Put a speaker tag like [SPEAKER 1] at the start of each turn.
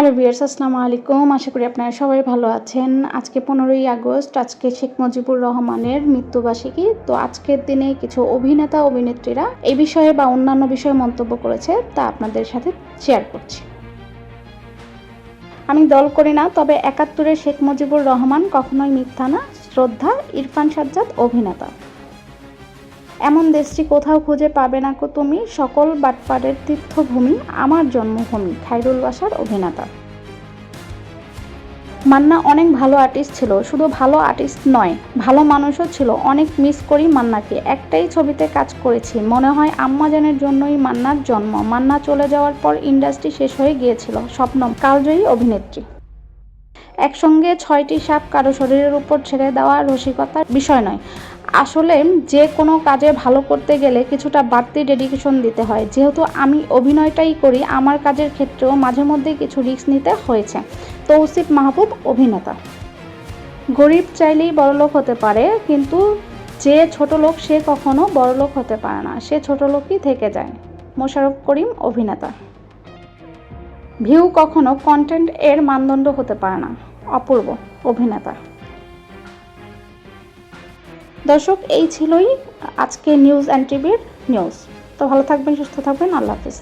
[SPEAKER 1] Hello বিয়ার্স আসসালামু আলাইকুম। আশা করি আপনারা সবাই ভালো আছেন। আজকে পনেরোই আগস্ট, আজকে শেখ মুজিবুর রহমানের মৃত্যুবার্ষিকী। তো আজকের দিনে কিছু অভিনেতা, অভিনেত্রীরা এই বিষয়ে বা অন্যান্য বিষয়ে মন্তব্য করেছে, তা আপনাদের সাথে শেয়ার করছি। আমি দল করি না, তবে একাত্তরের শেখ মুজিবুর রহমান কখনোই মিথ্যা না। শ্রদ্ধা, ইরফান সাজ্জাদ অভিনেতা। এমন দেশটি কোথাও খুঁজে পাবে না কো তুমি। সকল বাটপাড়ের তীর্থভূমি আমার জন্মভূমি, খাইরুল বাসার অভিনেতা। মান্না অনেক ভালো আর্টিস্ট ছিল, শুধু ভালো আর্টিস্ট নয়, ভালো মানুষও ছিল। অনেক মিস করি মান্নাকে। একটাই ছবিতে কাজ করেছি। মনে হয় আম্মাজানের জন্যই মান্নার জন্ম। মান্না চলে যাওয়ার পর ইন্ডাস্ট্রি শেষ হয়ে গিয়েছিল। স্বপ্ন কালজয়ী অভিনেত্রী। একসঙ্গে ছয়টি সাপ কারও শরীরের উপর ছেড়ে দেওয়া রসিকতার বিষয় নয়। আসলে যে কোনো কাজে ভালো করতে গেলে কিছুটা বাড়তি ডেডিকেশন দিতে হয়। যেহেতু আমি অভিনয়টাই করি, আমার কাজের ক্ষেত্রেও মাঝে মধ্যে কিছু রিস্ক নিতে হয়েছে। তৌসিফ মাহবুব, অভিনেতা। গরিব চাইলেই বড়লোক হতে পারে, কিন্তু যে ছোট লোক সে কখনো বড়লোক হতে পারে না। সে ছোট লোকই থেকে যায়। মোশাররফ করিম, অভিনেতা। ভিউ কখনো কন্টেন্ট এর মানদণ্ড হতে পারে না। অপূর্ব, অভিনেতা। দর্শক, এই ছিলই আজকে নিউজ অ্যান্ড টিভির নিউজ তো ভালো থাকবেন, সুস্থ থাকবেন, আল্লাহ হাফিজ।